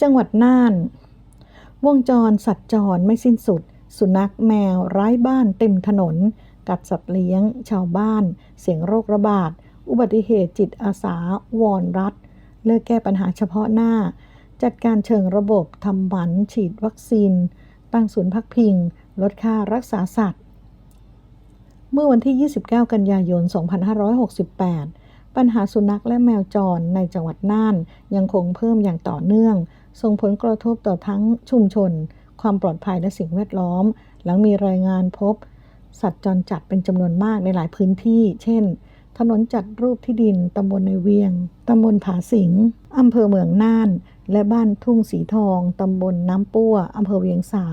จังหวัดน่าน วงจรสัตว์จรไม่สิ้นสุด สุนัขแมวร้ายบ้านเต็มถนน กัดสัตว์เลี้ยง ชาวบ้าน เสียงโรคระบาด อุบัติเหตุจิตอาสา วอนรัฐ เลิกแก้ปัญหาเฉพาะหน้า จัดการเชิงระบบทำหมันฉีดวัคซีน ตั้งศูนย์พักพิง ลดค่ารักษาสัตว์ เมื่อวันที่ 29 กันยายน 2568ปัญหาสุนัขและแมวจรในจังหวัดน่านยังคงเพิ่มอย่างต่อเนื่อง ส่งผลกระทบต่อทั้งชุมชน ความปลอดภัยและสิ่งแวดล้อม หลังมีรายงานพบ สัตว์จรจัดเป็นจำนวนมากในหลายพื้นที่ เช่น ถนนจัดรูปที่ดินตำบลในเวียงตำบลผาสิงอำเภอเมืองน่าน และบ้านทุ่งสีทองตำบลน้ำปั้วอำเภอเวียงสา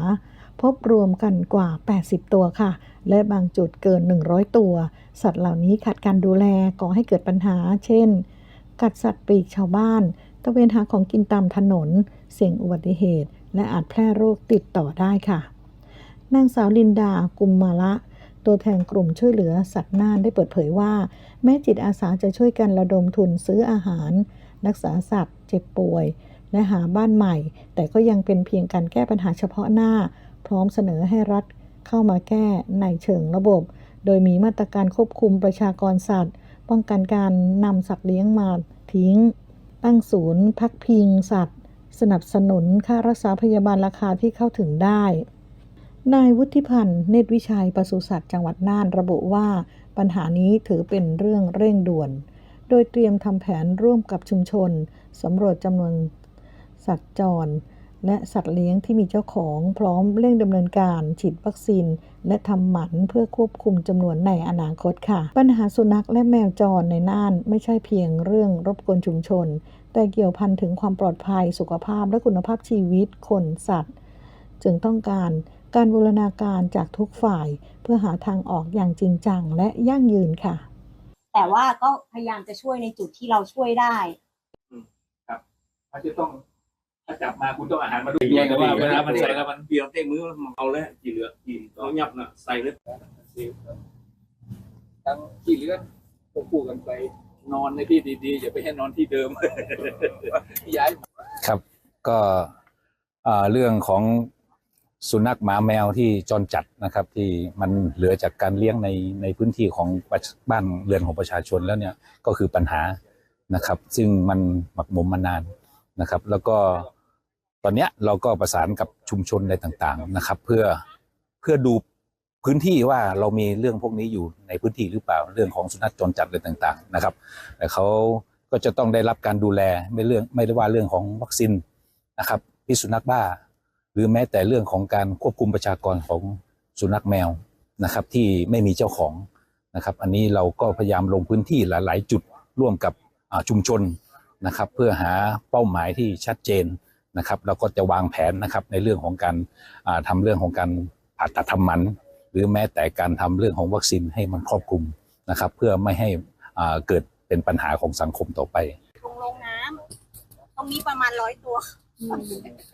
พบรวมกันกว่า 80 ตัวค่ะ และบางจุดเกิน 100 ตัว สัตว์เหล่านี้ขาดการดูแลก่อให้เกิดปัญหา เช่น กัดสัตว์ปีกชาวบ้าน ตะเวนหาของกินตามถนน เสี่ยงอุบัติเหตุ และอาจแพร่โรคติดต่อได้ค่ะ นางสาวลินดากุมมาละตัวแทนกลุ่มช่วยเหลือสัตว์น่านได้เปิดเผยว่า แม้จิตอาสาจะช่วยกันระดมทุนซื้ออาหาร รักษาสัตว์ เจ็บป่วย และหาบ้านใหม่ แต่ก็ยังเป็นเพียงการแก้ปัญหาเฉพาะหน้า พร้อมเสนอให้รัฐเข้ามาแก้ในเชิงระบบ โดยมีมาตรการควบคุมประชากรสัตว์ ป้องกันการนำสัตว์เลี้ยงมาทิ้ง ตั้งศูนย์ พักพิงสัตว์ สนับสนุนค่ารักษาพยาบาลราคาที่เข้าถึงได้ นายวุฒิพันธ์เนตรวิชัยปศุสัตว์จังหวัดน่านระบุว่า ปัญหานี้ถือเป็นเรื่องเร่งด่วน โดยเตรียมทำแผนร่วมกับชุมชนสำรวจจำนวนสัตว์จร และสัตว์เลี้ยงที่มีเจ้าของพร้อมเร่งดำเนินการฉีดวัคซีน และทำหมันเพื่อควบคุมจำนวนในอนาคตค่ะ ปัญหาสุนัขและแมวจรในน่านไม่ใช่เพียงเรื่องรบกวนชุมชน แต่เกี่ยวพันถึงความปลอดภัยสุขภาพและคุณภาพชีวิตคนสัตว์ จึงต้องการการบูรณาการจากทุกฝ่ายเพื่อหาทางออกอย่างจริงจังและยั่งยืนค่ะ แต่ว่าก็พยายามจะช่วยในจุดที่เราช่วยได้เขาจะต้องถ้า จับมาคุณต้องอาหารมาด้วยใหญ่แต่ว่าเวลามันใส่แล้วมันเบียวเต้มือมันเอาแล้วกี่เหลือกี่เอายับนะใส่เลยทั้งที่เหลือควบคู่กันไปนอนในที่ดีๆอย่าไปให้นอนที่เดิมย้ายครับ ก็อ่าเรื่องของสุนัขหมาแมวที่จรจัดนะครับ ที่มันเหลือจากการเลี้ยงในในพื้นที่ของประชบ้านเรือนของประชาชนแล้วเนี่ยก็คือปัญหานะครับ ซึ่งมันหมักหมมมานานนะครับ แล้วก็ ตอนนี้เราก็ประสานกับชุมชนในต่างๆนะครับ เพื่อเพื่อดูพื้นที่ว่าเรามีเรื่องพวกนี้อยู่ในพื้นที่หรือเปล่าเรื่องของสุนัขจรจัดอะไรต่างๆนะครับ แต่เขาก็จะต้องได้รับการดูแลไม่เรื่องไม่ได้ว่าเรื่องของวัคซีนนะครับพิษสุนัขบ้า หรือแม้แต่เรื่องของการควบคุมประชากรของสุนัขแมวนะครับ ที่ไม่มีเจ้าของนะครับ อันนี้เราก็พยายามลงพื้นที่หลาย ๆ จุดร่วมกับชุมชนนะครับ เพื่อหาเป้าหมายที่ชัดเจน นะครับเราก็จะวางแผนนะครับในเรื่องของการอ่าทำเรื่องของการผ่าตัดทำหมัน หรือแม้แต่การทำเรื่องของวัคซีนให้มันครอบคลุมนะครับ เพื่อไม่ให้อ่าเกิดเป็นปัญหาของสังคมต่อไปลงลงน้ำตรงนี้ประมาณร้อยตัว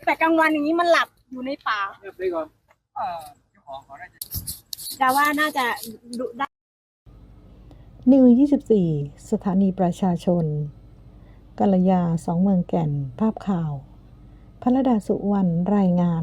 แต่กลางวันอย่างนี้มันหลับอยู่ในป่าเงียบไปก่อนเออเจ้าของเขาน่าจะแต่ว่าน่าจะดุได้นิว 24 สถานีประชาชนกัลยาสองเมืองแก่น ภาพข่าว พระดาสุวรรณรายงาน